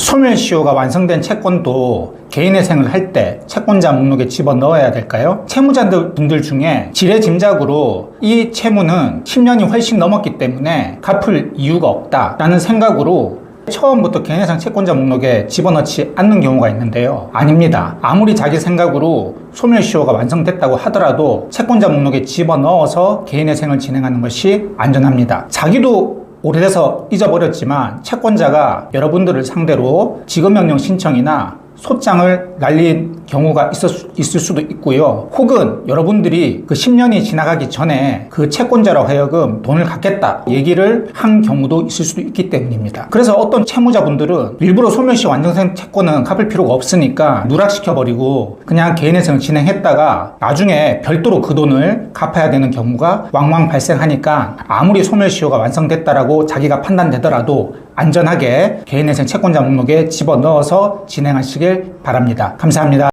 소멸시효가 완성된 채권도 개인회생을 할 때 채권자 목록에 집어 넣어야 될까요? 채무자들 분들 중에 지레 짐작으로 이 채무는 10년이 훨씬 넘었기 때문에 갚을 이유가 없다 라는 생각으로 처음부터 개인회생 채권자 목록에 집어넣지 않는 경우가 있는데요. 아닙니다. 아무리 자기 생각으로 소멸시효가 완성됐다고 하더라도 채권자 목록에 집어넣어서 개인회생을 진행하는 것이 안전합니다. 자기도 오래돼서 잊어버렸지만 채권자가 여러분들을 상대로 지급명령 신청이나 소장을 날린 경우가 수, 있을 수도 있고요. 혹은 여러분들이 그 10년이 지나가기 전에 그 채권자로 하여금 돈을 갚겠다 얘기를 한 경우도 있을 수도 있기 때문입니다. 그래서 어떤 채무자분들은 일부러 소멸시 완전생 채권은 갚을 필요가 없으니까 누락시켜버리고 그냥 개인회생을 진행했다가 나중에 별도로 그 돈을 갚아야 되는 경우가 왕왕 발생하니까 아무리 소멸시효가 완성됐다라고 자기가 판단되더라도 안전하게 개인회생 채권자 목록에 집어넣어서 진행하 바랍니다. 감사합니다.